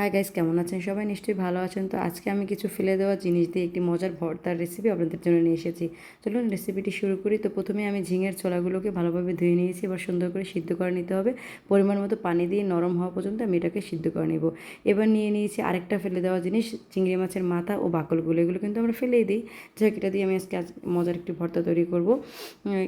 Hi guys কেমন আছেন সবাই? নিশ্চয়ই ভালো আছেন। তো আজকে আমি কিছু ফেলে দেওয়া জিনিস দিয়ে একটি মজার ভর্তার রেসিপি আপনাদের জন্য নিয়ে এসেছি। চলুন রেসিপিটি শুরু করি। তো প্রথমে আমি ঝিঙের ছোলাগুলোকে ভালোভাবে ধুয়ে নিয়েছি। এবার সুন্দর করে সিদ্ধ করে নিতে হবে। পরিমাণ মতো পানি দিয়ে নরম হওয়া পর্যন্ত আমি এটাকে সিদ্ধ করে নেব। এবার নিয়ে নিয়েছি আরেকটা ফেলে দেওয়া জিনিস, চিংড়ি মাছের মাথা ও বাকলগুলো। এগুলো কিন্তু আমরা ফেলেই দিই। যাক, এটা দিয়ে আমি আজকে আজ মজার একটি ভর্তা তৈরি করব।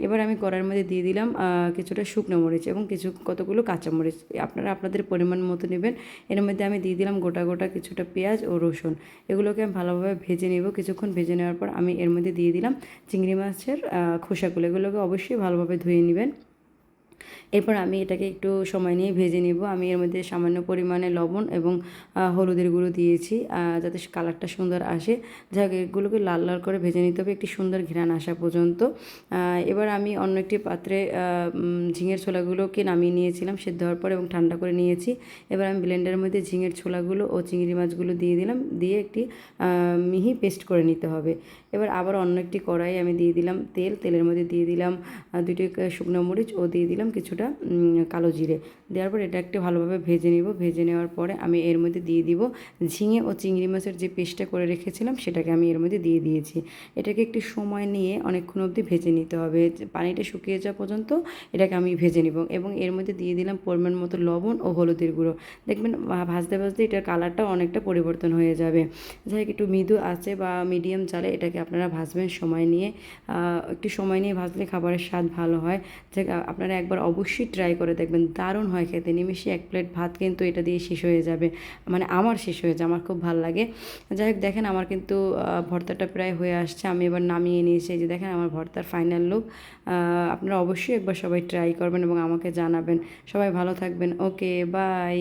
এবার আমি কড়ার মধ্যে দিয়ে দিলাম কিছুটা শুকনো মরিচ এবং কিছু কতগুলো কাঁচামরিচ। আপনারা আপনাদের পরিমাণ মতো নেবেন। এর মধ্যে আমি দিয়ে দিলাম গোটা গোটা কিছুটা পেঁয়াজ ও রসুন। এগুলোকে আমি ভালোভাবে ভেজে নেব। কিছুক্ষণ ভেজে নেওয়ার পর আমি এর মধ্যে দিয়ে দিলাম চিংড়ি মাছের খোসাগুলো। এগুলোকে অবশ্যই ভালোভাবে ধুয়ে নেবেন। এরপর আমি এটাকে একটু সময় নিয়ে ভেজে নিব। আমি এর মধ্যে সামান্য পরিমাণে লবণ এবং হলুদের গুঁড়ো দিয়েছি যাতে কালারটা সুন্দর আসে। যাই হোক, এগুলোকে লাল লাল করে ভেজে নিতে হবে, একটি সুন্দর ঘ্রাণ আসা পর্যন্ত। এবার আমি অন্য একটি পাত্রে ঝিঙের ছোলাগুলোকে নামিয়ে নিয়েছিলাম সেদ্ধ হওয়ার পর এবং ঠান্ডা করে নিয়েছি। এবার আমি ব্লেন্ডারের মধ্যে ঝিঙের ছোলাগুলো ও চিংড়ি মাছগুলো দিয়ে দিলাম, দিয়ে একটি মিহি পেস্ট করে নিতে হবে। এবার আবার অন্য একটি কড়াই আমি দিয়ে দিলাম তেল, তেলের মধ্যে দিয়ে দিলাম দুটি শুকনো মরিচ ও দিয়ে দিলাম কিছুটা কালো জিরে। দেওয়ার পর এটা একটু ভালোভাবে ভেজে নিব। ভেজে নেওয়ার পরে আমি এর মধ্যে দিয়ে দিব ঝিঙে ও চিংড়ি মাছের যে পেস্টটা করে রেখেছিলাম, সেটাকে আমি এর মধ্যে দিয়ে দিয়েছি। এটাকে একটু সময় নিয়ে অনেকক্ষণ অবধি ভেজে নিতে হবে। পানিটা শুকিয়ে যাওয়া পর্যন্ত এটাকে আমি ভেজে নিব এবং এর মধ্যে দিয়ে দিলাম পরিমাণ মতো লবণ ও হলুদের গুঁড়ো। দেখবেন ভাজতে ভাজতে এটার কালারটা অনেকটা পরিবর্তন হয়ে যাবে। যাই একটু মৃদু আছে বা মিডিয়াম চালে এটাকে আপনারা ভাজবেন সময় নিয়ে। একটু সময় নিয়ে ভাজলে খাবারের স্বাদ ভালো হয়। যে আপনারা একবার অবশ্যই ট্রাই করে দেখবেন, দারুণ হয় খেতে। নিমেষে এক প্লেট ভাত কিন্তু এটা দিয়ে শেষ হয়ে যাবে। মানে আমার শেষ হয়ে যায়, আমার খুব ভালো লাগে। যাই হোক, দেখেন আমার কিন্তু ভর্তাটা প্রায় হয়ে আসছে। আমি এবার নামিয়ে নিয়েছি। যে দেখেন আমার ভর্তার ফাইনাল লুক আপনারা অবশ্যই একবার সবাই ট্রাই করবেন এবং আমাকে জানাবেন। সবাই ভালো থাকবেন। Okay bye